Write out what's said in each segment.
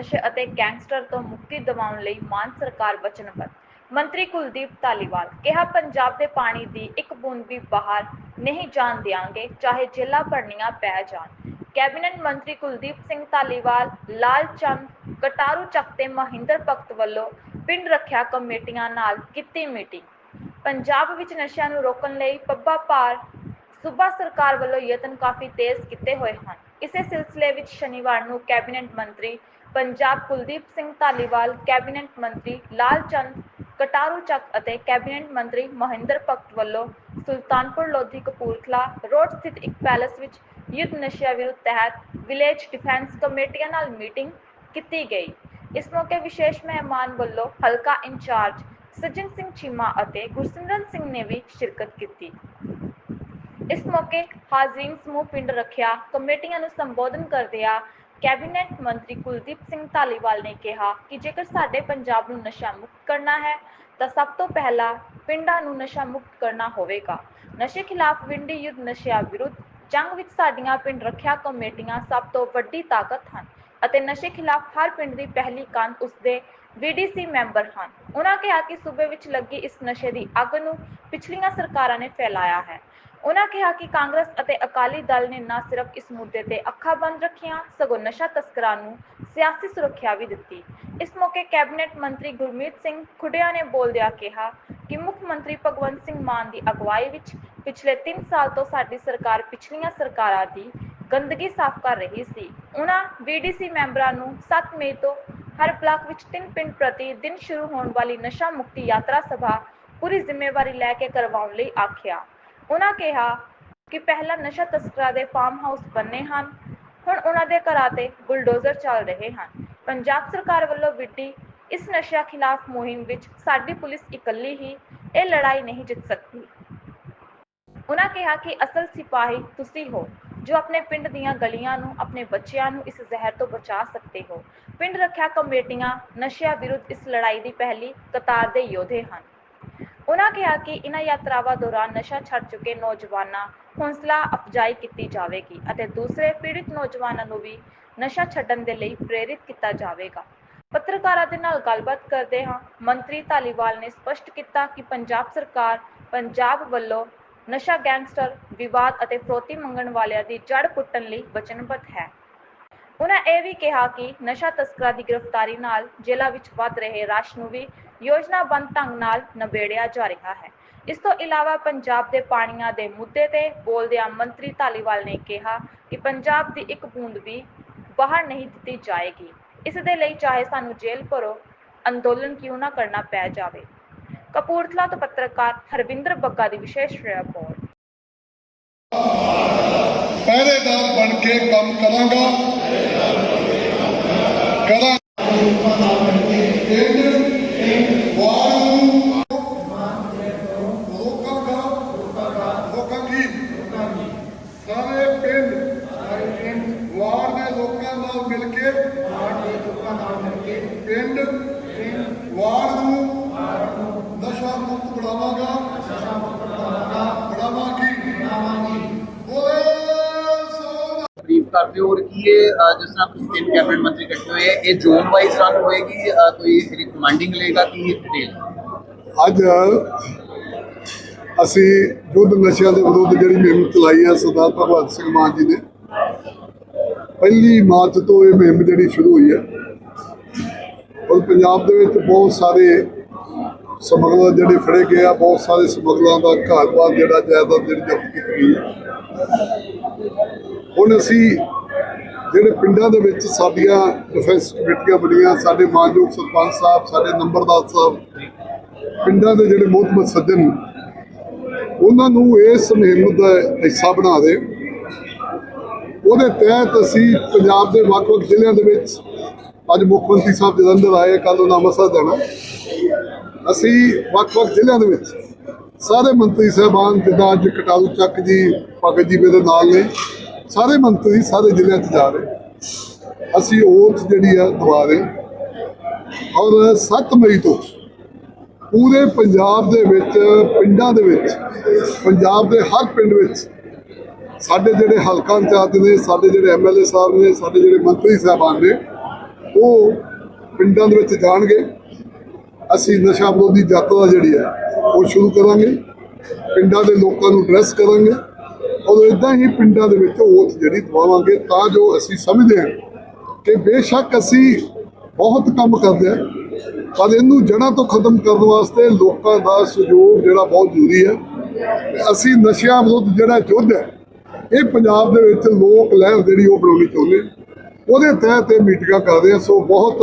ਨਸ਼ੇ ਅਤੇ ਗੈਂਗਸਟਰ ਤੋਂ ਮੁਕਤੀ ਦਿਵਾਉਣ ਲਈ ਮਾਨ ਸਰਕਾਰ ਵਚਨਬੱਧ। ਮੰਤਰੀ ਕੁਲਦੀਪ ਧਾਲੀਵਾਲ ਕਿਹਾ, ਪੰਜਾਬ ਦੇ ਪਾਣੀ ਦੀ ਇੱਕ ਬੂੰਦ ਵੀ ਬਾਹਰ ਨਹੀਂ ਜਾਣ ਦਿਆਂਗੇ, ਚਾਹੇ ਜੇਲਾਂ ਭਰਨੀਆਂ ਪੈ ਜਾਣ। ਕੈਬਨਿਟ ਮੰਤਰੀ ਕੁਲਦੀਪ ਸਿੰਘ ਧਾਲੀਵਾਲ, ਲਾਲ ਚੰਦ, ਕਟਾਰੂ ਚੱਕ ਤੇ ਮਹਿੰਦਰ ਭਗਤ ਵੱਲੋਂ ਪਿੰਡ ਰੱਖਿਆ ਕਮੇਟੀਆਂ ਨਾਲ ਕੀਤੀ ਮੀਟਿੰਗ। ਪੰਜਾਬ ਵਿੱਚ ਨਸ਼ਿਆਂ ਨੂੰ ਰੋਕਣ ਲਈ ਪੱਬਾ ਪਾਰ ਸੂਬਾ ਸਰਕਾਰ ਵੱਲੋਂ ਯਤਨ ਕਾਫੀ ਤੇਜ਼ ਕੀਤੇ ਹੋਏ ਹਨ। ਇਸੇ ਸਿਲਸਿਲੇ ਵਿੱਚ ਸ਼ਨੀਵਾਰ ਨੂੰ ਕੈਬਨਿਟ ਮੰਤਰੀ ਪੰਜਾਬ ਕੁਲਦੀਪ ਸਿੰਘ ਧਾਲੀਵਾਲ, ਕੈਬਨਿਟ ਮੰਤਰੀ ਲਾਲ ਚੰਦ ਕਟਾਰੂ ਚੱਕ ਅਤੇ ਕੈਬਨਿਟ ਮੰਤਰੀ ਮਹਿੰਦਰ ਭਗਤ ਵੱਲੋਂ ਸੁਲਤਾਨਪੁਰ ਲੋਧੀ ਕਪੂਰਥਲਾ ਰੋਡ ਸਥਿਤ ਇੱਕ ਪੈਲਸ ਵਿੱਚ ਯੁੱਧ ਨਸ਼ਿਆਂ ਵਿਰੁੱਧ ਤਹਿਤ ਵਿਲੇਜ ਡਿਫੈਂਸ ਕਮੇਟੀਆਂ ਨਾਲ ਮੀਟਿੰਗ ਕੀਤੀ ਗਈ। ਇਸ ਮੌਕੇ ਵਿਸ਼ੇਸ਼ ਮਹਿਮਾਨ ਵੱਲੋਂ ਹਲਕਾ ਇੰਚਾਰਜ ਸੱਜਣ ਸਿੰਘ ਚੀਮਾ ਅਤੇ ਗੁਰਸਿਮਰਨ ਸਿੰਘ ਨੇ ਵੀ ਸ਼ਿਰਕਤ ਕੀਤੀ। ਇਸ ਮੌਕੇ ਹਾਜ਼ਰੀਨ ਸਮੂਹ ਪਿੰਡ ਰੱਖਿਆ ਕਮੇਟੀਆਂ ਨੂੰ ਸੰਬੋਧਨ ਕਰਦਿਆਂ ਕੈਬਨਿਟ ਮੰਤਰੀ ਕੁਲਦੀਪ ਸਿੰਘ ਧਾਲੀਵਾਲ ਨੇ ਕਿਹਾ ਕਿ ਜੇਕਰ ਸਾਡੇ ਪੰਜਾਬ ਨੂੰ ਨਸ਼ਾ ਮੁਕਤ ਕਰਨਾ ਹੈ, ਤਾਂ ਸਭ ਤੋਂ ਪਹਿਲਾਂ ਪਿੰਡਾਂ ਨੂੰ ਨਸ਼ਾ ਮੁਕਤ ਕਰਨਾ ਹੋਵੇਗਾ। ਨਸ਼ੇ ਖਿਲਾਫ ਵਿੰਡੀ ਯੁੱਧ ਨਸ਼ਿਆਂ ਵਿਰੁੱਧ ਜੰਗ ਵਿੱਚ ਸਾਡੀਆਂ ਪਿੰਡ ਰੱਖਿਆ ਕਮੇਟੀਆਂ ਸਭ ਤੋਂ ਵੱਡੀ ਤਾਕਤ ਹਨ ਅਤੇ ਨਸ਼ੇ ਖਿਲਾਫ ਹਰ ਪਿੰਡ ਦੀ ਪਹਿਲੀ ਕੰਧ ਉਸਦੇ ਵੀਡੀਸੀ ਮੈਂਬਰ ਹਨ। ਉਹਨਾਂ ਕਿਹਾ ਕਿ ਸੂਬੇ ਵਿੱਚ ਲੱਗੀ ਇਸ ਨਸ਼ੇ ਦੀ ਅੱਗ ਨੂੰ ਪਿਛਲੀਆਂ ਸਰਕਾਰਾਂ ਨੇ ਫੈਲਾਇਆ ਹੈ। ਉਹਨਾਂ ਕਿਹਾ ਕਿ ਕਾਂਗਰਸ ਅਤੇ ਅਕਾਲੀ ਦਲ ਨੇ ਨਾ ਸਿਰਫ ਇਸ ਮੁੱਦੇ ਤੇ ਅੱਖਾਂ ਬੰਦ ਰੱਖੀਆਂ, ਸਗੋਂ ਨਸ਼ਾ ਤਸਕਰਾਂ ਨੂੰ ਸਿਆਸੀ ਸੁਰੱਖਿਆ ਵੀ ਦਿੱਤੀ। ਇਸ ਮੌਕੇ ਕੈਬਨਿਟ ਮੰਤਰੀ ਗੁਰਮੀਤ ਸਿੰਘ ਖੁੱਡਿਆ ਨੇ ਬੋਲਦਿਆਂ ਕਿਹਾ ਕਿ ਮੁੱਖ ਮੰਤਰੀ ਭਗਵੰਤ ਸਿੰਘ ਮਾਨ ਦੀ ਅਗਵਾਈ ਵਿੱਚ ਪਿਛਲੇ 3 ਸਾਲ ਤੋਂ ਸਾਡੀ ਸਰਕਾਰ ਪਿਛਲੀਆਂ ਸਰਕਾਰਾਂ ਦੀ ਗੰਦਗੀ ਸਾਫ਼ ਕਰ ਰਹੀ ਸੀ। ਉਹਨਾਂ ਵੀਡੀਸੀ ਮੈਂਬਰਾਂ ਨੂੰ 7 ਮਈ ਤੋਂ ਹਰ ਬਲਾਕ ਵਿੱਚ ਤਿੰਨ ਪਿੰਡ ਪ੍ਰਤੀ ਦਿਨ ਸ਼ੁਰੂ ਹੋਣ ਵਾਲੀ ਨਸ਼ਾ ਮੁਕਤੀ ਯਾਤਰਾ ਸਭਾ ਪੂਰੀ ਜ਼ਿੰਮੇਵਾਰੀ ਲੈ ਕੇ ਕਰਵਾਉਣ ਲਈ ਆਖਿਆ। ਉਹਨਾਂ ਕਿਹਾ ਕਿ ਪਹਿਲਾਂ ਨਸ਼ਾ ਤਸਕਰਾਂ ਦੇ ਫਾਰਮ ਹਾਊਸ ਬੰਨੇ ਹਨ, ਹੁਣ ਉਹਨਾਂ ਦੇ ਘਰਾਂ ਤੇ ਬੁਲਡੋਜ਼ਰ ਚੱਲ ਰਹੇ ਹਨ। ਪੰਜਾਬ ਸਰਕਾਰ ਵੱਲੋਂ ਵਿੱਢੀ ਇਸ ਨਸ਼ਾ ਖਿਲਾਫ ਮੁਹਿੰਮ ਵਿੱਚ ਸਾਡੀ ਪੁਲਿਸ ਇਕੱਲੀ ਹੀ ਇਹ ਲੜਾਈ ਨਹੀਂ ਜਿੱਤ ਸਕਦੀ। ਉਹਨਾਂ ਕਿਹਾ ਕਿ ਅਸਲ ਸਿਪਾਹੀ ਤੁਸੀਂ ਹੋ, ਜੋ ਆਪਣੇ ਪਿੰਡ ਦੀਆਂ ਗਲੀਆਂ ਨੂੰ, ਆਪਣੇ ਬੱਚਿਆਂ ਨੂੰ ਇਸ ਜ਼ਹਿਰ ਤੋਂ ਬਚਾ ਸਕਦੇ ਹੋ। ਪਿੰਡ ਰੱਖਿਆ ਕਮੇਟੀਆਂ ਨਸ਼ਿਆਂ ਵਿਰੁੱਧ ਇਸ ਲੜਾਈ ਦੀ ਪਹਿਲੀ ਕਤਾਰ ਦੇ ਯੋਧੇ ਹਨ। ਉਹਨਾਂ ਕਿਹਾ ਕਿ ਇਹਨਾਂ ਯਾਤਰਾਵਾਂ ਦੌਰਾਨ ਨਸ਼ਾ ਛੱਡ ਚੁੱਕੇ ਨੌਜਵਾਨਾਂ ਹੌਸਲਾ ਅਫਜਾਈ ਕੀਤੀ ਜਾਵੇਗੀ ਅਤੇ ਦੂਸਰੇ ਪੀੜਿਤ ਨੌਜਵਾਨਾਂ ਨੂੰ ਵੀ ਨਸ਼ਾ ਛੱਡਣ ਦੇ ਲਈ ਪ੍ਰੇਰਿਤ ਕੀਤਾ ਜਾਵੇਗਾ। ਪੱਤਰਕਾਰਾਂ ਦੇ ਨਾਲ ਗੱਲਬਾਤ ਕਰਦੇ ਹਾਂ। ਮੰਤਰੀ ਧਾਲੀਵਾਲ ਨੇ ਸਪਸ਼ਟ ਕੀਤਾ ਕਿ ਪੰਜਾਬ ਸਰਕਾਰ ਪੰਜਾਬ ਵੱਲੋਂ ਨਸ਼ਾ ਗੈਂਗਸਟਰ ਵਿਵਾਦ ਅਤੇ ਫਰੋਤੀ ਮੰਗਣ ਵਾਲਿਆਂ ਦੀ ਜੜ ਪੁੱਟਣ ਲਈ ਵਚਨਬੱਧ ਹੈ। ਉਹਨਾਂ ਇਹ ਵੀ ਕਿਹਾ ਕਿ ਨਸ਼ਾ ਤਸਕਰਾਂ ਦੀ ਗ੍ਰਿਫਤਾਰੀ ਨਾਲ ਜੇਲ੍ਹਾਂ ਵਿੱਚ ਵੱਧ ਰਹੇ ਰਾਸ਼ ਨੂੰ ਵੀ ਯੋਜਨਾਬੰਦ ਢੰਗ ਨਾਲ ਨਿਬੇੜਿਆ ਜਾ ਰਿਹਾ ਹੈ। ਇਸ ਤੋਂ ਇਲਾਵਾ ਪੰਜਾਬ ਦੇ ਪਾਣੀਆਂ ਦੇ ਮੁੱਦੇ ਤੇ ਬੋਲਦਿਆਂ ਮੰਤਰੀ ਧਾਲੀਵਾਲ ਨੇ ਕਿਹਾ ਕਿ ਪੰਜਾਬ ਦੀ ਇੱਕ ਬੂੰਦ ਵੀ ਬਾਹਰ ਨਹੀਂ ਦਿੱਤੀ ਜਾਏਗੀ। ਇਸ ਦੇ ਲਈ ਚਾਹੇ ਸਾਨੂੰ ਜੇਲ੍ਹ ਭਰੋ ਅੰਦੋਲਨ ਕਿਉਂ ਨਾ ਕਰਨਾ ਪੈ ਜਾਵੇ। ਕਪੂਰਥਲਾ ਤੋਂ ਪੱਤਰਕਾਰ ਹਰਵਿੰਦਰ ਬੱਗਾ ਦੀ ਵਿਸ਼ੇਸ਼ ਰਿਪੋਰਟ। ਪਹਿਰੇਦਾਰ ਬਣ ਕੇ ਕੰਮ ਕਰਾਂਗਾ। ਕਰਾਂ God ਕਰਦੇ ਹੋ ਔਰ ਕੀ ਇਹ ਜਿਸ ਤਰ੍ਹਾਂ ਤੁਸੀਂ ਤਿੰਨ ਕੈਬਨਿਟ ਮੰਤਰੀ ਇਕੱਠੇ ਹੋਏ, ਇਹ ਜ਼ੋਨ ਵਾਈਜ਼ ਰਨ ਹੋਏਗੀ ਕੋਈ ਇਹਦੀ ਲਏਗਾ ਕੀ ਡਿਟੇਲ ਅੱਜ ਅਸੀਂ ਯੁੱਧ ਨਸ਼ਿਆਂ ਦੇ ਵਿਰੁੱਧ ਜਿਹੜੀ ਮੁਹਿੰਮ ਚਲਾਈ ਹੈ, ਸਰਦਾਰ ਭਗਵੰਤ ਸਿੰਘ ਮਾਨ ਜੀ ਨੇ, ਪਹਿਲੀ ਮਾਰਚ ਤੋਂ ਇਹ ਮੁਹਿੰਮ ਜਿਹੜੀ ਸ਼ੁਰੂ ਹੋਈ ਹੈ। ਔਰ ਪੰਜਾਬ ਦੇ ਵਿੱਚ ਬਹੁਤ ਸਾਰੇ ਸਮਗਲਰ ਜਿਹੜੇ ਫੜੇ ਗਏ ਆ, ਬਹੁਤ ਸਾਰੇ ਸਮਗਲਰਾਂ ਦਾ ਘਰ-ਬਾਰ ਜਿਹੜਾ ਜਾਇਦਾਦ ਜਿਹੜੀ ਜ਼ਬਤ ਕੀਤੀ ਗਈ ਹੈ। ਹੁਣ ਅਸੀਂ ਜਿਹੜੇ ਪਿੰਡਾਂ ਦੇ ਵਿੱਚ ਸਾਡੀਆਂ ਡਿਫੈਂਸ ਕਮੇਟੀਆਂ ਬਣੀਆਂ, ਸਾਡੇ ਮਾਨਯੋਗ ਸਰਪੰਚ ਸਾਹਿਬ, ਸਾਡੇ ਨੰਬਰਦਾਰ ਸਾਹਿਬ, ਪਿੰਡਾਂ ਦੇ ਜਿਹੜੇ ਮੋਹਤਮਤ ਸੱਜਣ, ਉਹਨਾਂ ਨੂੰ ਇਸ ਮੁਹਿੰਮ ਦਾ ਹਿੱਸਾ ਬਣਾ ਦੇ। ਉਹਦੇ ਤਹਿਤ ਅਸੀਂ ਪੰਜਾਬ ਦੇ ਵੱਖ-ਵੱਖ ਜ਼ਿਲ੍ਹਿਆਂ ਦੇ ਵਿੱਚ ਅੱਜ ਮੁੱਖ ਮੰਤਰੀ ਸਾਹਿਬ ਜਲੰਧਰ ਆਏ ਕੱਲ ਉਹਨਾਂ ਅੰਮ੍ਰਿਤਸਰ ਜਾਣਾ ਅਸੀਂ ਵੱਖ-ਵੱਖ ਜ਼ਿਲ੍ਹਿਆਂ ਦੇ ਵਿੱਚ ਸਾਰੇ ਮੰਤਰੀ ਸਾਹਿਬਾਨ ਜਿੱਦਾਂ ਅੱਜ ਕਟਾਲੂ ਚੱਕ ਜੀ, ਭਗਤ ਜੀ ਮੇਰੇ ਨਾਲ ਨੇ। ਸਾਰੇ ਮੰਤਰੀ ਸਾਰੇ ਜ਼ਿਲ੍ਹਿਆਂ 'ਚ ਜਾ ਰਹੇ। ਅਸੀਂ ਉਹ ਜਿਹੜੀ ਆ ਦਵਾ ਰਹੇ। ਔਰ 7 ਮਈ ਤੋਂ ਪੂਰੇ ਪੰਜਾਬ ਦੇ ਵਿੱਚ, ਪਿੰਡਾਂ ਦੇ ਵਿੱਚ, ਪੰਜਾਬ ਦੇ ਹਰ ਪਿੰਡ ਵਿੱਚ ਸਾਡੇ ਜਿਹੜੇ ਹਲਕਾ ਇੰਚਾਰਜ ਨੇ, ਸਾਡੇ ਜਿਹੜੇ ਐਮਐਲਏ ਸਾਹਿਬ ਨੇ, ਸਾਡੇ ਜਿਹੜੇ ਮੰਤਰੀ ਸਾਹਿਬਾਨ ਨੇ, ਉਹ ਪਿੰਡਾਂ ਦੇ ਵਿੱਚ ਜਾਣਗੇ। ਅਸੀਂ ਨਸ਼ਾ ਵਿਰੋਧੀ ਯਾਤਰਾ ਜਿਹੜੀ ਹੈ ਉਹ ਸ਼ੁਰੂ ਕਰਾਂਗੇ। ਪਿੰਡਾਂ ਦੇ ਲੋਕਾਂ ਨੂੰ ਡਰੈਸ ਕਰਾਂਗੇ। ਔਰ ਇਦਾਂ ਹੀ ਪਿੰਡਾਂ ਦੇ ਵਿੱਚ ਓਥ ਜਿਹੜੀ ਦਵਾਵਾਂਗੇ ਤਾਂ ਜੋ ਅਸੀਂ ਸਮਝਦੇ ਹਾਂ ਕਿ ਬੇਸ਼ੱਕ ਅਸੀਂ ਬਹੁਤ ਕੰਮ ਕਰਦੇ ਹਾਂ, ਪਰ ਇਹਨੂੰ ਜੜ੍ਹਾਂ ਤੋਂ ਖਤਮ ਕਰਨ ਵਾਸਤੇ ਲੋਕਾਂ ਦਾ ਸਹਿਯੋਗ ਜਿਹੜਾ ਬਹੁਤ ਜ਼ਰੂਰੀ ਹੈ। ਅਸੀਂ ਨਸ਼ਿਆਂ ਵਿਰੁੱਧ ਜਿਹੜਾ ਯੁੱਧ ਹੈ, ਇਹ ਪੰਜਾਬ ਦੇ ਵਿੱਚ ਲੋਕ ਲਹਿਰ ਜਿਹੜੀ ਉਹ ਬਣਾਉਣੀ ਚਾਹੁੰਦੇ ਉਹਦੇ ਤਹਿਤ ਇਹ ਮੀਟਿੰਗਾਂ ਕਰਦੇ ਆ, ਸੋ ਬਹੁਤ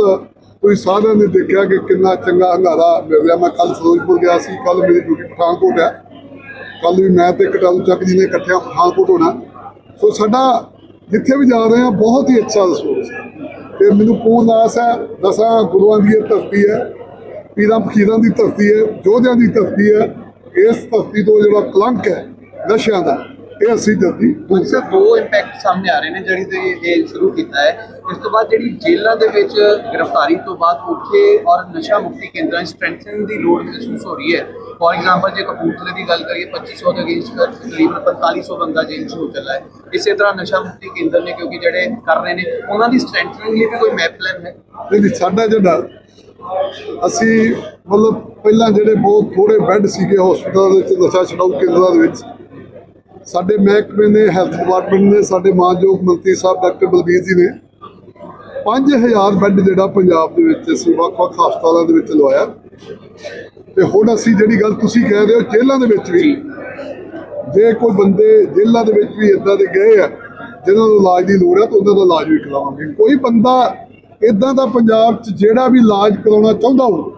ਤੁਸੀਂ ਸਾਰਿਆਂ ਨੇ ਦੇਖਿਆ ਕਿ ਕਿੰਨਾ ਚੰਗਾ ਹੰਗਾਰਾ ਮਿਲ ਰਿਹਾ। ਮੈਂ ਕੱਲ ਫਿਰੋਜ਼ਪੁਰ ਗਿਆ ਸੀ ਕੱਲ ਮੇਰੀ ਡਿਊਟੀ ਪਠਾਨਕੋਟ ਹੈ। ਕੱਲ ਵੀ ਮੈਂ ਤੇ ਕਟਾਊ ਚੱਕ ਜੀ ਨੇ ਇਕੱਠਿਆਂ ਪਠਾਨਕੋਟ ਹੋਣਾ ਸੋ ਸਾਡਾ ਜਿੱਥੇ ਵੀ ਜਾ ਰਹੇ ਹਾਂ, ਬਹੁਤ ਹੀ ਅੱਛਾ ਰਿਸਪੌਂਸ ਹੈ। ਤੇ ਮੈਨੂੰ ਪੂਰਨ ਆਸ ਹੈ, ਦਸਾਂ ਗੁਰੂਆਂ ਦੀ ਇਹ ਧਰਤੀ ਹੈ, ਪੀਰਾਂ ਫਕੀਰਾਂ ਦੀ ਧਰਤੀ ਹੈ, ਯੋਧਿਆਂ ਦੀ ਧਰਤੀ ਹੈ। ਇਸ ਧਰਤੀ ਤੋਂ ਜਿਹੜਾ ਕਲੰਕ ਹੈ, ਨਸ਼ਿਆਂ ਦਾ, ਇਹ ਅਸੀਂ ਜਲਦੀ ਦੂਰ ਦੋ ਇੰਪੈਕਟ ਸਾਹਮਣੇ ਆ ਰਹੇ ਨੇ ਜਿਹੜੀ ਤੇ ਇਹ ਸ਼ੁਰੂ ਕੀਤਾ ਹੈ। ਇਸ ਤੋਂ ਬਾਅਦ ਜਿਹੜੀ ਜੇਲ੍ਹਾਂ ਦੇ ਵਿੱਚ ਗ੍ਰਿਫਤਾਰੀ ਤੋਂ ਬਾਅਦ ਉੱਥੇ ਔਰ ਨਸ਼ਾ ਮੁਕਤੀ ਕੇਂਦਰਾਂ ਸਟਰੈਂਥਨ ਦੀ ਲੋੜ ਮਹਿਸੂਸ ਹੋ ਰਹੀ ਹੈ। ਫੋਰ ਐਗਜ਼ਾਮਪਲ ਜੇ ਕਪੂਰਥਲੇ ਦੀ ਗੱਲ ਕਰੀਏ 2500 ਦੇ ਅਗੇਂਸਟ ਤਕਰੀਬਨ 4500 ਬੰਦਾ ਜੇਲ੍ਹ 'ਚ ਹੋ ਚੱਲਾ ਹੈ। ਇਸੇ ਤਰ੍ਹਾਂ ਨਸ਼ਾ ਮੁਕਤੀ ਕੇਂਦਰ ਨੇ ਕਿਉਂਕਿ ਜਿਹੜੇ ਕਰ ਰਹੇ ਨੇ, ਉਹਨਾਂ ਦੀ ਸਟਰੈਂਥਨਿੰਗ ਲਈ ਵੀ ਕੋਈ ਮੈਪ ਪਲਾਨ ਹੈ? ਨਹੀਂ ਸਾਡਾ ਜਿਹੜਾ, ਅਸੀਂ ਮਤਲਬ ਪਹਿਲਾਂ ਜਿਹੜੇ ਬਹੁਤ ਥੋੜੇ ਬੈੱਡ ਸੀਗੇ ਹਸਪਤਾਲ ਦੇ ਵਿੱਚ, ਨਸ਼ਾ ਛਡਾਊ ਕੇਂਦਰਾਂ ਦੇ ਵਿੱਚ, ਸਾਡੇ ਮਹਿਕਮੇ ਨੇ ਹੈਲਥ ਡਿਪਾਰਟਮੈਂਟ ਨੇ, ਸਾਡੇ ਮਾਨਯੋਗ ਮੰਤਰੀ ਸਾਹਿਬ ਡਾਕਟਰ ਬਲਬੀਰ ਜੀ ਨੇ 5000 ਬੈੱਡ ਜਿਹੜਾ ਪੰਜਾਬ ਦੇ ਵਿੱਚ ਅਸੀਂ ਵੱਖ-ਵੱਖ ਹਸਪਤਾਲਾਂ ਦੇ ਵਿੱਚ ਲਵਾਇਆ। ਤੇ ਹੁਣ ਅਸੀਂ ਜਿਹੜੀ ਗੱਲ ਤੁਸੀਂ ਕਹਿ ਰਹੇ ਹੋ ਜੇਲ੍ਹਾਂ ਦੇ ਵਿੱਚ ਵੀ। ਜੇ। ਕੋਈ ਬੰਦੇ ਜੇਲ੍ਹਾਂ ਦੇ ਵਿੱਚ ਵੀ ਇਦਾਂ ਦੇ ਗਏ ਆ ਜਿਨ੍ਹਾਂ ਨੂੰ ਇਲਾਜ ਦੀ ਲੋੜ ਹੈ ਤਾਂ ਉਹਨਾਂ ਦਾ ਇਲਾਜ ਵੀ ਕਰਾਵਾਂਗੇ। ਕੋਈ ਬੰਦਾ ਇਦਾਂ ਦਾ ਪੰਜਾਬ 'ਚ ਜਿਹੜਾ ਵੀ ਇਲਾਜ ਕਰਾਉਣਾ ਚਾਹੁੰਦਾ ਹੋ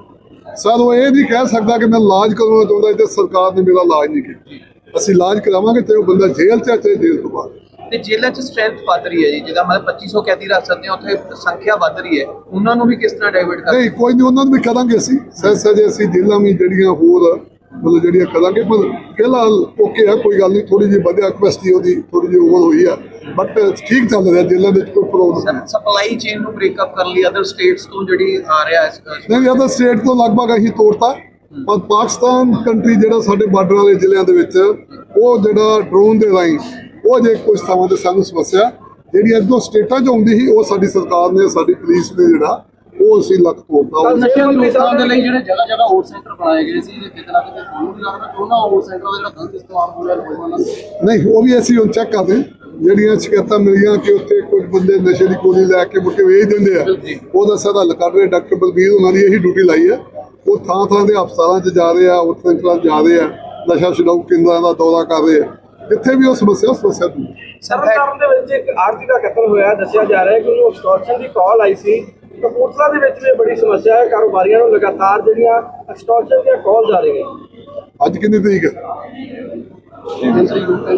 ਸਰ ਉਹ ਇਹ ਨਹੀਂ ਕਹਿ ਸਕਦਾ ਕਿ ਮੈਂ ਇਲਾਜ ਕਰਾਉਣਾ ਚਾਹੁੰਦਾ ਤੇ ਸਰਕਾਰ ਨੇ ਮੇਰਾ ਇਲਾਜ ਨਹੀਂ ਕੀਤਾ। ਅਸੀਂ ਇਲਾਜ ਕਰਾਵਾਂਗੇ ਤੇ ਉਹ ਬੰਦਾ ਜੇਲ੍ਹ 'ਚ ਹੈ ਚਾਹੇ ਜੇਲ੍ਹ ਤੋਂ ਬਾਹਰ। ਤੇ ਜੇਲ੍ਹਾਂ 'ਚ ਸਟਰੈਂਥ ਵੱਧ ਰਹੀ ਹੈ ਜੀ ਜਿਹਦਾ ਮਤਲਬ 2500 ਕੈਦੀ ਰੱਖ ਸਕਦੇ ਆ ਉੱਥੇ ਸੰਖਿਆ ਵੱਧ ਰਹੀ ਹੈ। ਉਹਨਾਂ ਨੂੰ ਵੀ ਕਿਸ ਤਰ੍ਹਾਂ ਡਾਇਵਰਟ ਕਰ ਨਹੀਂ ਕੋਈ ਨਹੀਂ ਉਹਨਾਂ ਨੂੰ ਵੀ ਕਰਾਂਗੇ ਅਸੀਂ। ਸਹਿ ਸਹਿਜੇ ਅਸੀਂ ਜੇਲ੍ਹਾਂ ਵੀ ਜਿਹੜੀਆਂ ਹੋਰ ਮਤਲਬ ਜਿਹੜੀਆਂ ਕਰਾਂਗੇ ਪਰ ਫਿਲਹਾਲ ਓਕੇ ਆ ਕੋਈ ਗੱਲ ਨਹੀਂ ਥੋੜੀ ਜਿਹੀ ਵਧਿਆ ਕਪੈਸਿਟੀ ਉਹਦੀ ਥੋੜੀ ਜਿਹੀ ਓਵਰ ਹੋਈ ਆ। ਬਟ ਠੀਕ ਚੱਲ ਰਿਹਾ ਜੇਲ੍ਹਾਂ ਦੇ ਵਿੱਚ ਕੋਈ ਪ੍ਰੋਬਲਮ ਨਹੀਂ। ਸਪਲਾਈ ਚੇਨ ਨੂੰ ਬ੍ਰੇਕਅਪ ਕਰਨ ਲਈ ਅਦਰ ਸਟੇਟਸ ਤੋਂ ਜਿਹੜੀ ਆ ਰਿਹਾ ਨਹੀਂ ਅਦਰ ਸਟੇਟ ਤੋਂ ਲਗਭਗ ਅਸੀਂ ਤੋੜਤਾ ਪਰ ਪਾਕਿਸਤਾਨ ਕੰਟਰੀ ਜਿਹੜਾ ਸਾਡੇ ਬਾਰਡਰ ਵਾਲੇ ਜ਼ਿਲ੍ਹਿਆਂ ਦੇ ਵਿੱਚ ਉਹ ਜਿਹੜਾ ਡਰੋਨ ਦੇ ਰਾਹੀਂ ਉਹ ਜੇ ਕੁਝ ਥਾਵਾਂ ਤੇ ਸਾਨੂੰ ਸਮੱਸਿਆ ਜਿਹੜੀ ਅੱਗੋਂ ਸਟੇਟਾਂ 'ਚ ਆਉਂਦੀ ਸੀ ਉਹ ਸਾਡੀ ਸਰਕਾਰ ਨੇ ਸਾਡੀ ਪੁਲਿਸ ਨੇ ਜਿਹੜਾ ਉਹ ਅਸੀਂ ਲੱਕ ਉਹ- ਨਸ਼ਿਆਂ ਦੇ ਲਈ ਜਿਹੜੇ ਜਗ੍ਹਾ ਜਗ੍ਹਾ ਹੋਰ ਸੈਂਟਰ ਬਣਾਏ ਗਏ ਸੀ ਕਿਤੇ ਨਾ ਕਿਤੇ ਤੁਹਾਨੂੰ ਵੀ ਲੱਗਦਾ ਕਿ ਉਹਨਾਂ ਹੋਰ ਸੈਂਟਰਾਂ ਦਾ ਜਿਹੜਾ ਗਲਤ ਇਸਤੇਮਾਲ ਹੋ ਰਿਹਾ ਲੋਕਾਂ ਨਾਲ। ਨਹੀਂ ਉਹ ਵੀ ਅਸੀਂ ਹੁਣ ਚੈੱਕ ਕਰਦੇ। ਜਿਹੜੀਆਂ ਸ਼ਿਕਾਇਤਾਂ ਮਿਲੀਆਂ ਕਿ ਉੱਥੇ ਕੁਝ ਬੰਦੇ ਨਸ਼ੇ ਦੀ ਗੋਲੀ ਲੈ ਕੇ ਮੁੜ ਕੇ ਵੇਚ ਦਿੰਦੇ ਆ ਉਹਦਾ ਸਾਰਾ ਹੱਲ ਕੱਢ ਰਹੇ ਡਾਕਟਰ ਬਲਬੀਰ ਉਹਨਾਂ ਦੀ ਇਹੀ ਡਿਊਟੀ ਲਾਈ ਹੈ ਉਹ ਥਾਂ ਥਾਂ ਦੇ ਹਸਪਤਾਲਾਂ 'ਚ ਜਾ ਰਹੇ ਆ ਉੱਥੇ ਸੈਂਟਰਾਂ 'ਚ ਜਾ ਰਹੇ ਆ ਨਸ਼ਾ ਛਡਾਊ ਕੇਂਦਰਾਂ ਦਾ ਦੌਰਾ ਕਰ ਰਹੇ ਆ। ਜਿੱਥੇ ਵੀ ਉਹ ਸਮੱਸਿਆ ਸਮੱਸਿਆ ਦੂਰ। ਤਰਨਤਾਰਨ ਦੇ ਵਿੱਚ ਇੱਕ ਆਰਤੀ ਦਾ ਕਤਲ ਹੋਇਆ ਦੱਸਿਆ ਜਾ ਰਿਹਾ ਹੈ ਕਿ ਉਹਨੂੰ ਐਕਸਟੋਰਸ਼ਨ ਦੀ ਕਾਲ ਆਈ ਸੀ। ਕਪੂਰਥਲਾ ਦੇ ਵਿੱਚ ਵੀ ਬੜੀ ਸਮੱਸਿਆ ਹੈ ਕਾਰੋਬਾਰੀਆਂ ਨੂੰ ਲਗਾਤਾਰ ਜਿਹੜੀਆਂ ਐਕਸਟੋਰਸ਼ਨ ਦੀਆਂ ਕਾਲਸ ਆ ਰਹੀਆਂ ਅੱਜ ਕਿੰਨੀ ਤਰੀਕ ਹੈ?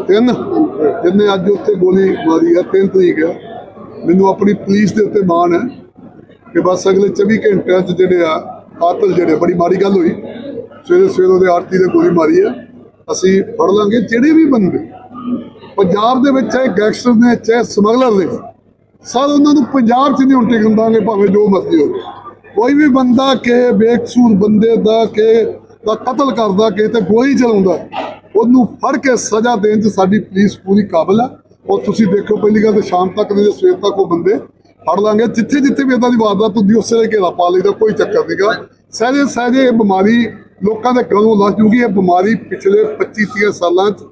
ਤਿੰਨ। ਜਿੰਨੇ ਅੱਜ ਉੱਥੇ ਗੋਲੀ ਮਾਰੀ ਹੈ ਤਿੰਨ ਤਰੀਕ ਹੈ। ਮੈਨੂੰ ਆਪਣੀ ਪੁਲਿਸ ਦੇ ਉੱਤੇ ਮਾਣ ਹੈ ਕਿ ਬਸ ਅਗਲੇ 24 ਘੰਟਿਆਂ 'ਚ ਜਿਹੜੇ ਆ ਕਾਤਲ ਜਿਹੜੇ ਬੜੀ ਮਾੜੀ ਗੱਲ ਹੋਈ। ਸਵੇਰੇ ਸਵੇਰੇ ਉਹਦੇ ਆਰਤੀ ਦੇ ਗੋਲੀ ਮਾਰੀ ਹੈ। ਅਸੀਂ ਫੜ ਲਾਂਗੇ, ਜਿਹੜੇ ਵੀ ਬੰਦੇ ਪੰਜਾਬ ਦੇ ਵਿੱਚ, ਚਾਹੇ ਗੈਂਗਸਟਰ ਨੇ, ਚਾਹੇ ਸਮਗਲਰ ਨੇ, ਸਰ, ਉਹਨਾਂ ਨੂੰ ਪੰਜਾਬ 'ਚ ਨਹੀਂ ਹੁਣ ਟਿਕਣ ਦਾਂਗੇ, ਭਾਵੇਂ ਜੋ ਮਰਜ਼ੀ ਹੋਵੇ। ਕੋਈ ਵੀ ਬੰਦਾ ਕਿ ਬੇਕਸੂਰ ਬੰਦੇ ਦਾ ਕਿ ਦਾ ਕਤਲ ਕਰਦਾ ਕਿ ਤੇ ਗੋਲੀ ਚਲਾਉਂਦਾ, ਉਹਨੂੰ ਫੜ ਕੇ ਸਜ਼ਾ ਦੇਣ 'ਚ ਸਾਡੀ ਪੁਲਿਸ ਪੂਰੀ ਕਾਬਲ ਹੈ ਔਰ ਤੁਸੀਂ ਦੇਖੋ, ਪਹਿਲੀ ਗੱਲ ਤਾਂ ਸ਼ਾਮ ਤੱਕ ਨਹੀਂ, ਸਵੇਰ ਤੱਕ ਉਹ ਬੰਦੇ ਫੜ ਲਾਂਗੇ। ਜਿੱਥੇ ਜਿੱਥੇ ਵੀ ਇਦਾਂ ਦੀ ਵਾਰਦਾਤ ਹੁੰਦੀ, ਉਸੇ ਵੇਲੇ ਘੇਰਾ ਪਾ ਲਈਦਾ, ਕੋਈ ਚੱਕਰ ਨਹੀਂਗਾ ਸਹਿਜੇ ਸਹਿਜੇ ਇਹ ਬਿਮਾਰੀ ਲੋਕਾਂ ਦੇ ਗਲੋਂ ਲੱਗ ਜੂਗੀ ਇਹ ਬਿਮਾਰੀ ਪਿਛਲੇ 25 30 ਸਾਲਾਂ 'ਚ।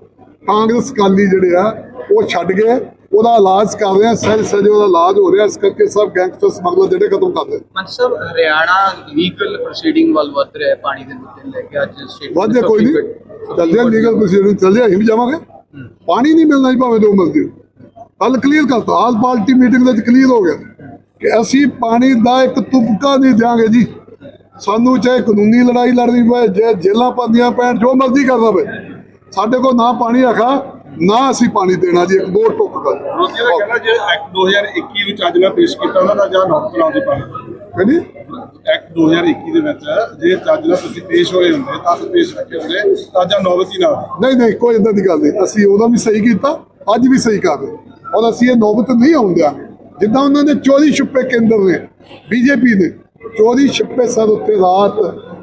ਕਾਂਗਰਸ ਕਾਲੀ ਜਿਹੜੇ ਆ ਉਹ ਛੱਡ ਗਏ। ਉਹਦਾ ਇਲਾਜ ਕਰ ਰਹੇ ਆ ਸਹਿਜ ਸਹਿਜ ਉਹਦਾ ਇਲਾਜ ਹੋ ਰਿਹਾ। ਇਸ ਕਰਕੇ ਸਭ ਗੈਂਗਸਟਰ ਸਮਗਲਰ ਜਿਹੜੇ ਖਤਮ ਕਰ ਦੇ ਮੰਚ ਸਾਹਿਬ ਹਰਿਆਣਾ ਲੀਗਲ ਪ੍ਰੋਸੀਡਿੰਗ ਵੱਲ ਵੱਧ ਰਿਹਾ ਪਾਣੀ ਦੇ ਮੁੱਦੇ ਲੈ ਕੇ ਅੱਜ ਸਟੇਟ ਵਾਧੇ ਕੋਈ ਨਹੀਂ। ਚੱਲਦੇ ਲੀਗਲ ਪ੍ਰੋਸੀਜਰ ਚੱਲਦੇ ਅਸੀਂ ਵੀ ਜਾਵਾਂਗੇ। ਪਾਣੀ ਨਹੀਂ ਮਿਲਣਾ ਜੀ ਭਾਵੇਂ ਜੋ ਮਰਜ਼ੀ ਕੱਲ ਕਲੀਅਰ ਕਰਤਾ ਆਲ ਪਾਰਟੀ ਮੀਟਿੰਗ ਦੇ ਵਿੱਚ ਕਲੀਅਰ ਹੋ ਗਿਆ। ਕਿ ਅਸੀਂ ਪਾਣੀ ਦਾ ਇੱਕ ਤੁਪਕਾ ਨਹੀਂ ਦਿਆਂਗੇ ਜੀ। ਸਾਨੂੰ ਚਾਹੇ ਕਾਨੂੰਨੀ ਲੜਾਈ ਲੜਨੀ ਪਏ ਜੇ ਜੇਲਾਂ ਪਾਉਂਦੀਆਂ ਪੈਣ ਜੋ ਮਰਜ਼ੀ ਕਰਦਾ ਪਏ ਸਾਡੇ ਕੋਲ ਨਾ ਪਾਣੀ ਆਖਾ ਨਾ ਅਸੀਂ ਪਾਣੀ ਦੇਣਾ ਜੀ ਇੱਕ ਦੋ ਟੁੱਕ ਕਰ। ਰੋਜੀ ਦਾ ਕਹਿਣਾ ਜੇ ਐਕਟ 2021 ਵਿੱਚ ਅੱਜ ਨਾਲ ਪੇਸ਼ ਕੀਤਾ ਉਹਨਾਂ ਦਾ ਜਾਂ ਨੌਕਰ ਲਾਉਂਦੇ ਪਾਣੀ ਕਹਿੰਦੀ ਐਕਟ 2021 ਦੇ ਵਿੱਚ ਜੇ ਚੱਜ ਨਾਲ ਤੁਸੀਂ ਪੇਸ਼ ਹੋਏ ਹੁੰਦੇ ਤਾਂ ਪੇਸ਼ ਰੱਖੇ ਹੁੰਦੇ ਤਾਂ ਜਾਂ ਨੌਬਤੀ ਨਾ ਆਉਂਦੀ। ਨਹੀਂ ਨਹੀਂ ਕੋਈ ਇਦਾਂ ਦੀ ਗੱਲ ਨਹੀਂ। ਅਸੀਂ ਉਹਦਾ ਵੀ ਸਹੀ ਕੀਤਾ ਅੱਜ ਵੀ ਸਹੀ ਕਰ ਰਹੇ। ਔਰ ਅਸੀਂ ਇਹ ਨੌਬਤ ਨਹੀਂ ਆਉਣ ਦਿਆਂਗੇ। ਜਿੱਦਾਂ ਉਹਨਾਂ ਦੇ ਚੋਰੀ ਛੁਪੇ ਕੇਂਦਰ ਨੇ ਬੀਜੇਪੀ ਨੇ ਚੋਰੀ ਛੁਪੇ ਸਰ ਉੱਤੇ ਰਾਤ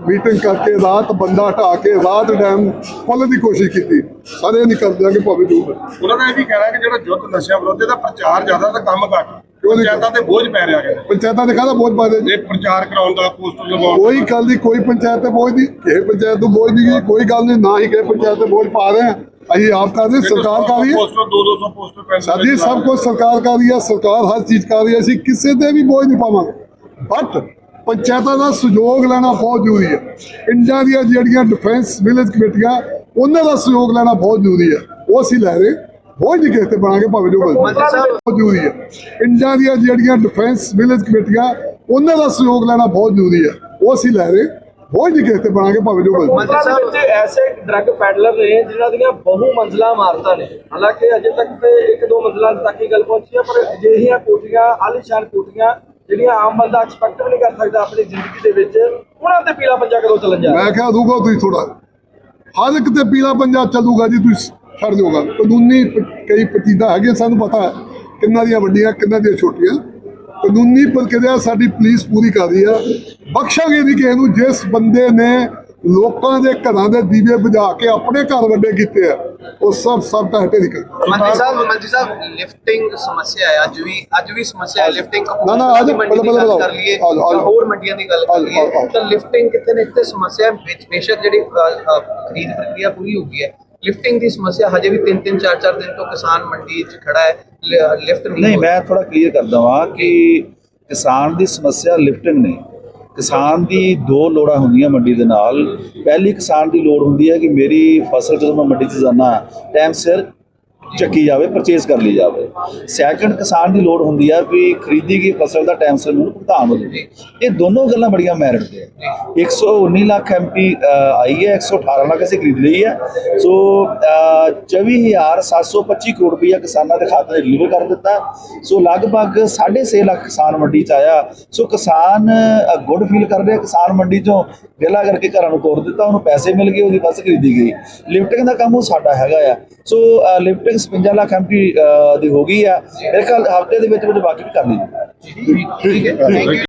ਮੀਟਿੰਗ ਕਰਕੇ ਰਾਤ ਬੰਦਾ ਹਟਾ ਕੇ ਰਾਤ ਡੈਮ ਖੋਲ੍ਹਣ ਦੀ ਕੋਸ਼ਿਸ਼ ਕੀਤੀ। ਸਾਰੇ ਨਹੀਂ ਕਰ ਦਿਆਂਗੇ ਭਾਵੇਂ ਜੋ ਹੋਵੇ। ਉਹਨਾਂ ਦਾ ਇਹ ਵੀ ਕਹਿਣਾ ਕਿ ਜਿਹੜਾ ਯੁੱਧ ਨਸ਼ਿਆਂ ਵਿਰੁੱਧ ਦਾ ਪ੍ਰਚਾਰ ਜ਼ਿਆਦਾ ਤਾਂ ਕੰਮ ਘੱਟ। ਪੰਚਾਇਤਾਂ ਤੇ ਬੋਝ ਪੈ ਰਿਹਾ ਹੈ ਪੰਚਾਇਤਾਂ ਦੇ ਕਾਹਦਾ ਬੋਝ ਪਾ ਦੇ ਇਹ ਪ੍ਰਚਾਰ ਕਰਾਉਣ ਦਾ ਪੋਸਟਰ ਲਗਾਉਣ ਕੋਈ ਗੱਲ ਨਹੀਂ ਕੋਈ ਪੰਚਾਇਤ ਤੇ ਬੋਝ ਨਹੀਂ ਕਿਸੇ ਪੰਚਾਇਤ ਨੂੰ ਬੋਝ ਨਹੀਂ ਕੋਈ ਗੱਲ ਨਹੀਂ ਨਾ ਹੀ ਕਿਸੇ ਪੰਚਾਇਤ ਤੇ ਬੋਝ ਪਾ ਰਹੇ ਹਾਂ। ਅਸੀਂ ਆਪ ਕਰ ਰਹੇ ਸਰਕਾਰ ਕਰ ਰਹੀ ਹੈ। ਪੋਸਟਰ 2-200 ਪੋਸਟਰ ਪੈਂਦੇ ਸਾਡੀ ਸਭ ਕੁਝ ਸਰਕਾਰ ਕਰ ਰਹੀ ਹੈ ਸਰਕਾਰ ਹਰ ਚੀਜ਼ ਕਰ ਰਹੀ ਹੈ। ਅਸੀਂ ਕਿਸੇ ਤੇ ਵੀ ਬੋਝ ਨਹੀਂ ਪਾਵਾਂਗੇ। ਬਟ ਪੰਚਾਇਤਾਂ ਦਾ ਸਹਿਯੋਗ ਲੈਣਾ ਬਹੁਤ ਜ਼ਰੂਰੀ ਹੈ। ਪਿੰਡਾਂ ਦੀਆਂ ਜਿਹੜੀਆਂ ਡਿਫੈਂਸ ਵਿਲੇਜ ਕਮੇਟੀਆਂ ਉਹਨਾਂ ਦਾ ਸਹਿਯੋਗ ਲੈਣਾ ਬਹੁਤ ਜ਼ਰੂਰੀ ਹੈ। ਉਹ ਅਸੀਂ ਲੈ ਰਹੇ ਬੋਝ ਨਹੀਂ ਕਿਸੇ ਤੇ ਬਣਾਗੇ ਭਾਵੇਂ ਜੋ ਬਹੁਤ ਜ਼ਰੂਰੀ ਹੈ। ਪਿੰਡਾਂ ਦੀਆਂ ਜਿਹੜੀਆਂ ਡਿਫੈਂਸ ਵਿਲੇਜ ਕਮੇਟੀਆਂ ਉਹਨਾਂ ਦਾ ਸਹਿਯੋਗ ਲੈਣਾ ਬਹੁਤ ਜ਼ਰੂਰੀ ਹੈ। ਉਹ ਅਸੀਂ ਲੈ ਰਹੇ ਬੋਝ ਨਹੀਂ ਕਿਸੇ ਤੇ ਬਣਾਗੇ ਭਾਵੇਂ ਜੋ ਮੰਤਰੀ ਸਾਹਿਬ ਵਿੱਚ ਐਸੇ ਡਰੱਗ ਪੈਡਲਰ ਨੇ ਜਿਨ੍ਹਾਂ ਦੀਆਂ ਬਹੁ ਮੰਜ਼ਲਾ ਇਮਾਰਤਾਂ ਨੇ। ਹਾਲਾਂਕਿ ਅਜੇ ਤੱਕ ਤੇ ਇੱਕ ਦੋ ਮੰਜ਼ਲਾਂ ਤੱਕ ਹੀ ਗੱਲ ਪਹੁੰਚੀ ਹੈ ਪਰ ਅਜਿਹੀਆਂ ਕੋਠੀਆਂ ਆਲੀਸ਼ਾਨ ਕੋਠੀਆਂ ਜਿਹੜੀਆਂ ਆਮ ਬੰਦਾ ਐਕਸਪੈਕਟ ਵੀ ਨਹੀਂ ਕਰ ਸਕਦਾ ਆਪਣੀ ਜ਼ਿੰਦਗੀ ਦੇ ਵਿੱਚ ਉਹਨਾਂ ਤੇ ਪੀਲਾ ਪੰਜਾ ਕਦੋਂ ਚੱਲਣ ਜਾ ਮੈਂ ਕਿਹਾ ਦੂਗਾ ਤੁਸੀਂ ਥੋੜਾ ਹਰ ਇੱਕ ਤੇ ਪੀਲਾ ਪੰਜਾ ਚੱਲੂਗਾ ਜੀ ਤੁਸੀਂ ਛੱਡ ਦਿਓਗਾ ਕਾਨੂੰਨੀ ਕਈ ਪਤੀਦਾ ਹੈਗੇ ਸਾਨੂੰ ਪਤਾ ਹੈ ਕਿੰਨਾਂ ਦੀਆਂ ਵੱਡੀਆਂ ਕਿੰਨਾਂ ਦੀਆਂ ਛੋਟੀਆਂ। ਕਾਨੂੰਨੀ ਪ੍ਰਕਿਰਿਆ ਸਾਡੀ ਪੁਲਿਸ ਪੂਰੀ ਕਰ ਰਹੀ ਆ। ਬਖਸ਼ਾਂਗੇ ਨਹੀਂ ਕਿਸੇ ਨੂੰ ਜਿਸ ਬੰਦੇ ਨੇ ਲੋਕਾਂ ਦੇ ਘਰਾਂ ਦੇ ਦੀਵੇ ਬੁਝਾ ਕੇ ਆਪਣੇ ਘਰ ਵੱਡੇ ਕੀਤੇ ਆ। ਉਹ ਸਭ ਸਭ ਤਾਂ ਹਟੇ ਨਿਕਲ ਮੰਤਰੀ ਸਾਹਿਬ ਮੰਤਰੀ ਸਾਹਿਬ ਲਿਫਟਿੰਗ ਸਮੱਸਿਆ ਹੈ। ਅੱਜ ਵੀ ਅੱਜ ਵੀ ਸਮੱਸਿਆ ਹੈ। ਲਿਫਟਿੰਗ ਨਾ, ਨਾ, ਜਾਓ, ਮੰਡੀ ਦੀ ਗੱਲ ਕਰ ਲਈਏ। ਹੋਰ ਮੰਡੀਆਂ ਦੀ ਗੱਲ ਕਰ ਲਈਏ। ਤਾਂ ਲਿਫਟਿੰਗ ਕਿਤੇ ਨਾ ਕਿਤੇ ਸਮੱਸਿਆ ਬੇਸ਼ੱਕ ਜਿਹੜੀ ਖਰੀਦ ਪ੍ਰਕਿਰਿਆ ਪੂਰੀ ਹੋ ਗਈ ਹੈ। ਲਿਫਟਿੰਗ ਦੀ ਸਮੱਸਿਆ ਹਜੇ ਵੀ 3-3 4-4 ਦਿਨ ਤੋਂ ਕਿਸਾਨ ਮੰਡੀ 'ਚ ਖੜਾ ਹੈ। ਲਿਫਟ ਨਹੀਂ ਮੈਂ ਥੋੜਾ ਕਲੀਅਰ ਕਰਦਾ ਵਾਂ ਕਿ ਕਿਸਾਨ ਦੀ ਸਮੱਸਿਆ ਲਿਫਟਿੰਗ ਨਹੀਂ। ਕਿਸਾਨ ਦੀ ਦੋ ਲੋੜਾਂ ਹੁੰਦੀਆਂ ਮੰਡੀ ਦੇ ਨਾਲ। ਪਹਿਲੀ ਕਿਸਾਨ ਦੀ ਲੋੜ ਹੁੰਦੀ ਹੈ ਕਿ ਮੇਰੀ ਫਸਲ ਜਦੋਂ ਮੈਂ ਮੰਡੀ 'ਚ ਜਾਣਾ ਟਾਈਮ ਸਿਰ ਚੱਕੀ ਜਾਵੇ ਪਰਚੇਸ ਕਰ ਲਈ ਜਾਵੇ। ਸੈਕੰਡ ਕਿਸਾਨ ਦੀ ਲੋੜ ਹੁੰਦੀ ਆ ਵੀ ਖਰੀਦੀ ਗਈ ਫਸਲ ਦਾ ਟਾਈਮ ਸਿਰ ਮੈਨੂੰ ਭੁਗਤਾਨ ਹੋ ਜਾਵੇ। ਇਹ ਦੋਨੋਂ ਗੱਲਾਂ ਬੜੀਆਂ ਮੈਰਿਟ ਤੇ ਹੈ 119 ਲੱਖ ਐਮਪੀ ਆਈ ਹੈ 118 ਲੱਖ ਅਸੀਂ ਖਰੀਦ ਲਈ ਹੈ। ਸੋ ਅ, 24725 ਕਰੋੜ ਰੁਪਈਆ ਕਿਸਾਨਾਂ ਦੇ ਖਾਤੇ 'ਚ ਡਿਲੀਵਰ ਕਰ ਦਿੱਤਾ। ਸੋ ਲਗਭਗ 6.5 ਲੱਖ ਕਿਸਾਨ ਮੰਡੀ 'ਚ ਆਇਆ। ਸੋ ਕਿਸਾਨ ਗੁੱਡ ਫੀਲ ਕਰ ਰਿਹਾ ਕਿਸਾਨ ਮੰਡੀ 'ਚੋਂ। ਵਿਹਲਾ ਕਰਕੇ ਘਰਾਂ ਨੂੰ ਤੋਰ ਦਿੱਤਾ ਉਹਨੂੰ ਪੈਸੇ ਮਿਲ ਗਏ ਉਹਦੀ ਫਸਲ ਖਰੀਦੀ ਗਈ। ਲਿਫਟਿੰਗ ਦਾ ਕੰਮ ਉਹ ਸਾਡਾ ਹੈਗਾ ਆ। ਸੋ ਲਿਫਟਿੰਗ 55 ਲੱਖ ਐਮਪੀ ਦੀ ਹੋ ਗਈ ਆ। ਮੇਰੇ ਖਿਆਲ ਹਫ਼ਤੇ ਦੇ ਵਿੱਚ ਵਿੱਚ ਬਾਕੀ ਵੀ ਕਰ ਲਈ ਠੀਕ ਹੈ।